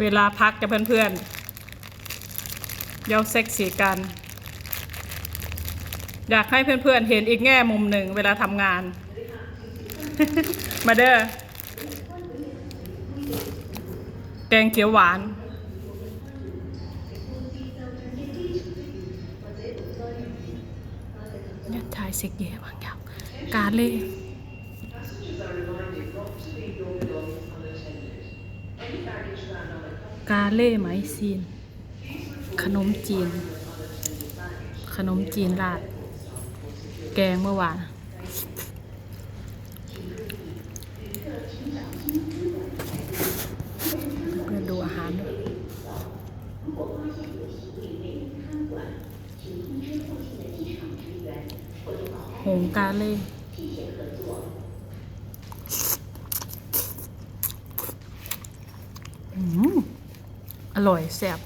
เวลาพักกับเพื่อนๆเย้าเซ็กซี่กัน อยากให้เพื่อนๆเห็นอีกแง่มุมหนึ่งเวลาทำงาน มาเด้อแกงเขียวหวานเนี่ยชายเซ็กเย่บางอย่างการเล่ กาเล่ไหมซีน ขนมจีน ขนมจีนราด แกงเมื่อวานเพื่อนดูอาหารด้วยหงกาเล่อืมอ ร่อยแซ่บ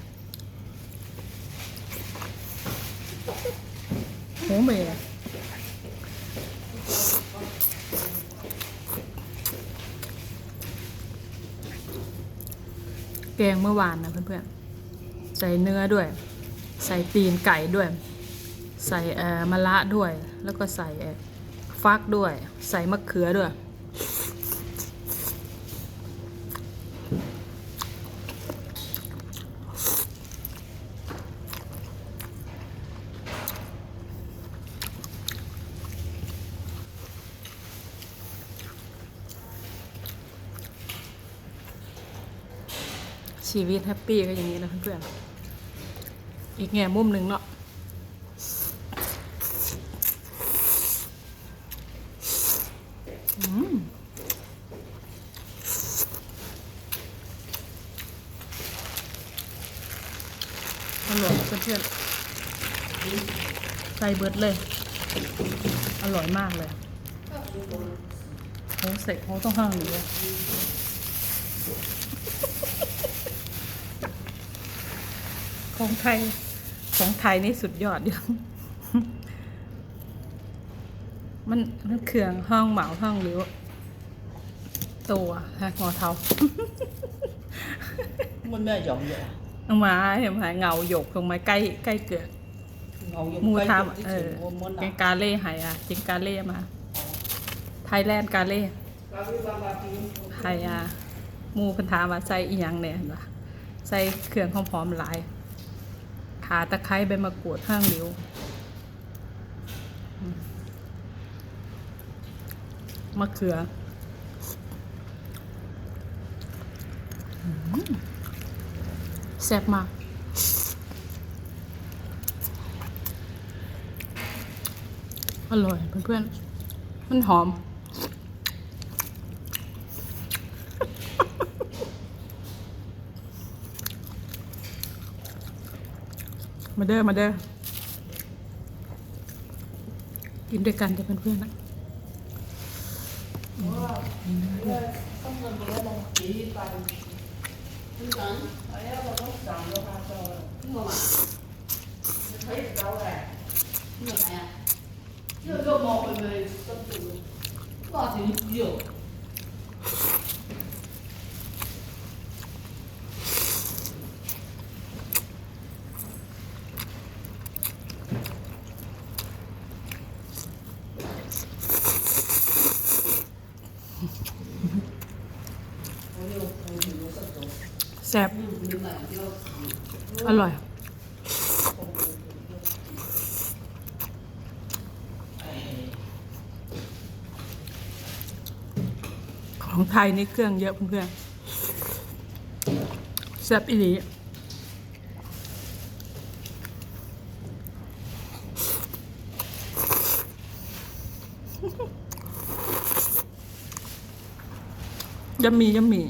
โหเมย์แกงเมื่อวานนะเพื่อนๆ ใส่เนื้อด้วย ใส่ตีนไก่ด้วย ใส่เอ่อมะระด้วย แล้วก็ใส่ฟักด้วย ใส่มะเขือด้วย ชีวิตแฮปปี้ก็อย่างนี้นะเพื่อนๆ อีกแง่มุมหนึ่งเนาะอร่อยเพื่อนๆใส่เบิร์ดเลย อร่อยมากเลยโหเสร็จโหต้องห้างหรือ ของไทย ของไทยนี่สุดยอดอยู่มันมันเครื่องห้องเหมาห้องหรือว่าตัวฮะงอเทามันไม่ยอมเหรอเอามาเห็นไหมเงาหยกลงมาใกล้ใกล้เกือกเงายังมูใกล้ทจุดที่ำเอถึองว่ามันแกงกาเล่หายอะจิงกาเล่มา ไทยแลนด์กาเล่ไทยอะหมูเพันธามาใส่อีหยังเนี่ยเห็นปะใส่เครื่องหอมๆหลาย ขาตะไคร้ใบมะกรูดห้างนิ้วมะเขือแซ่บมากอร่อยเพื่อนๆ มันหอม มาเด้อ มาเด้อ กินด้วยกันจะเพื่อนๆนะ 这个猫妹妹真多，那挺有。 แซ่บอร่อย ของไทยนี่เครื่องเยอะเพื่อนๆแซ่บอีหลียัมมียัมมี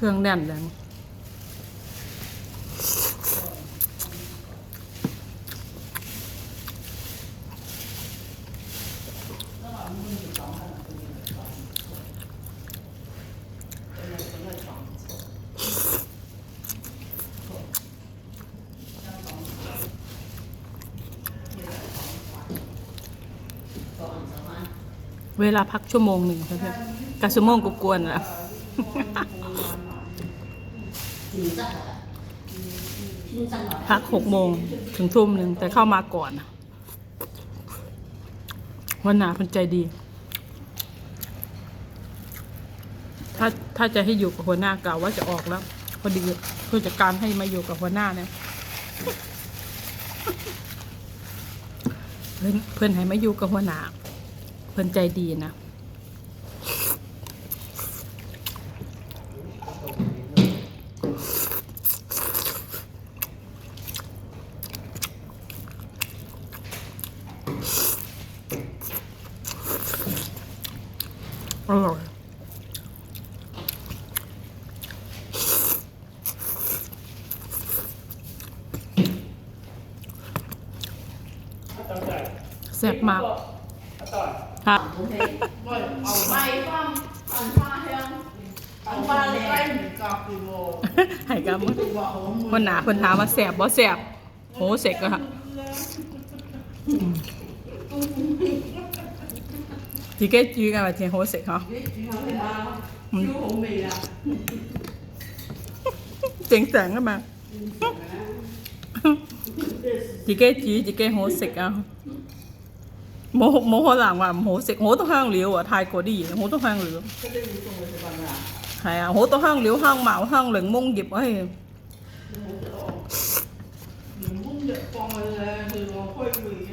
เครื่องแน่นเลยเวลาพักชั่วโมงหนึ่งครับเพื่อนกับชั่วโมงกวนๆแล้ว พักหกโมงถึงทุ่มหนึ่งแต่เข้ามาก่อนวันหนาเพันใจดี ถ้าถ้าจะให้อยู่กับหัวหน้ากล่าวว่าจะออกแล้ว พอดีผู้จัดการให้มาอยู่กับหัวหน้าเนี่ยเพื่อนเพื่อนให้มาอยู่กับหัวหน้า เพื่อนใจดีนะ อร่อยแซ่บมากครับไห่กามคนหนาคนถามาแสบบ่แสบโหเสกก็ค่ะ 自己煮嘅或者好食嚇。自己煮下先啦，超好味啊！正常啊嘛，自己煮自己好食啊，冇冇可能話唔好食，好多香料啊，泰國啲嘢好多香料，係啊，好多香料，香茅、香檸檬葉，哎，檸檬葉放去咧，佢個開胃嘅。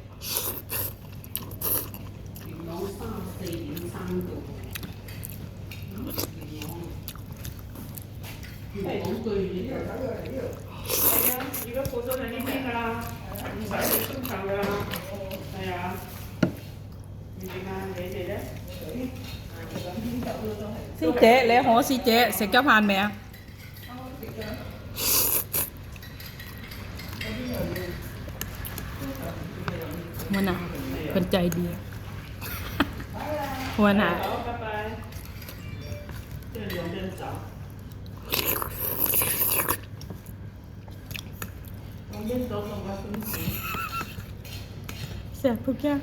สิเจ๊เลยโหสิเจ๊เสกเจ้าพานแม่มันอะคนใจดีหัวหน้าเดินเดินสาว เสียทุกอย่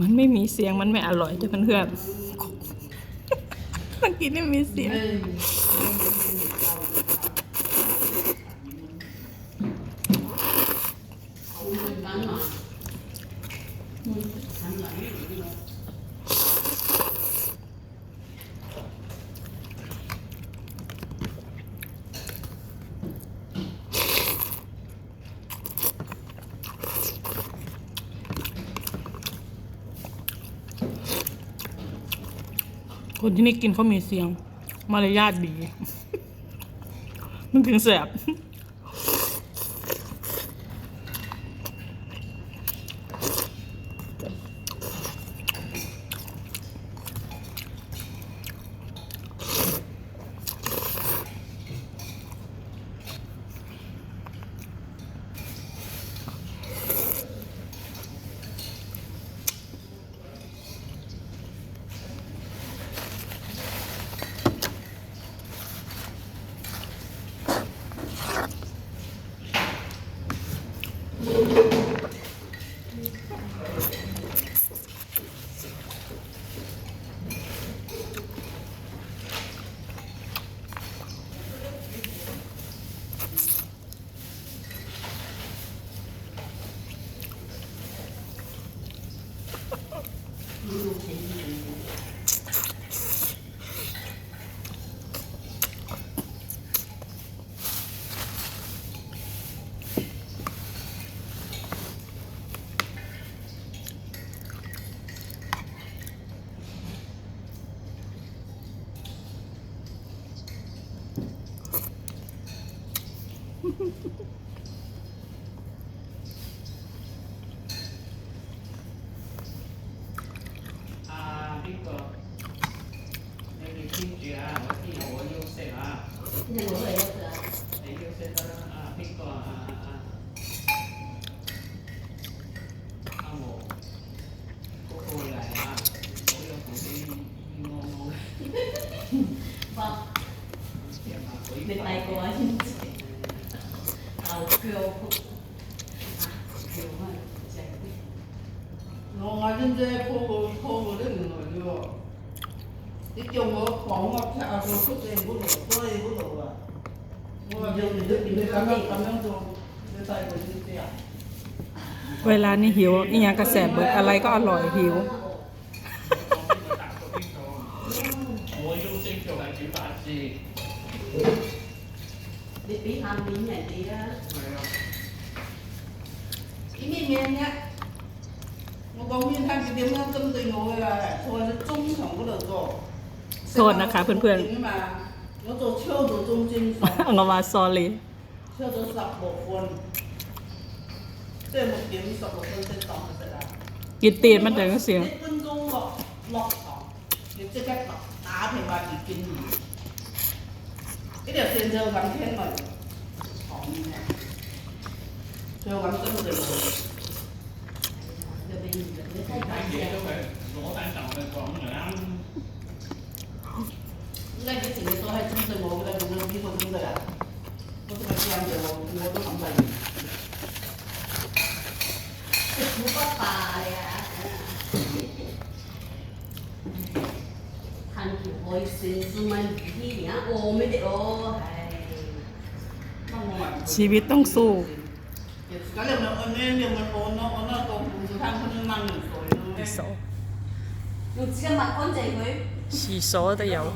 มันไม่มีเสียงมันไม่อร่อยจ้ะเพื่อนๆมันกินไม่มีเสียง คนที่นี่กินเขามีเสียง มารยาทดี มันถึงแสบ อ 啊，那个，那个听觉啊，我听我有些啊，你我会有的。哎，有些的啊，那个啊啊啊，啊我，过过来啊，我有同事我我，哇，天啊，我你大個啊，先知。 牛脚啊，脚啊，正啲。我话真啫，铺个铺个都唔来嘅喎。你叫我讲我踢下个出你嗰度，所以嗰度啊。我话你你你咁样咁样做，你细个知唔知啊？ เวลานี่หิวอีหยังกระแสบเบิดอะไรก็อร่อยหิว 我用这个来煮饭先，你俾 đi tí ham tí nhảy tí đó ý nghĩ nghe nhé nó งบ nguyên hai cái tiếng nó tâm tình ngồi là thôi nó chung không có được โทษนะคะเพื่อนๆแล้วตัวเชี่ยตัวจงจริงอังมาซอลีเชี่ยตัวสับบกคนเจ้าหมกเดี๋ยวมีสับบกคนเส้นสองเสร็จแล้กินตีนมันแต่ก็เสียงเต้นกุ้งหลอกหลอกสองเดี๋ยวจะแค่ตาเพ่งมาอีกกิน cái điều tiền giờ gắn thêm mà giờ gắn cân rồi giờ mình lấy thay bán chè lỗ tan trọng rồi còn nữa ăn ngay cái gì tôi hay chung từ bộ là mình đi vào chung rồi à tôi phải làm giờ tôi không phải. 用纸巾抹干净佢。洗手都有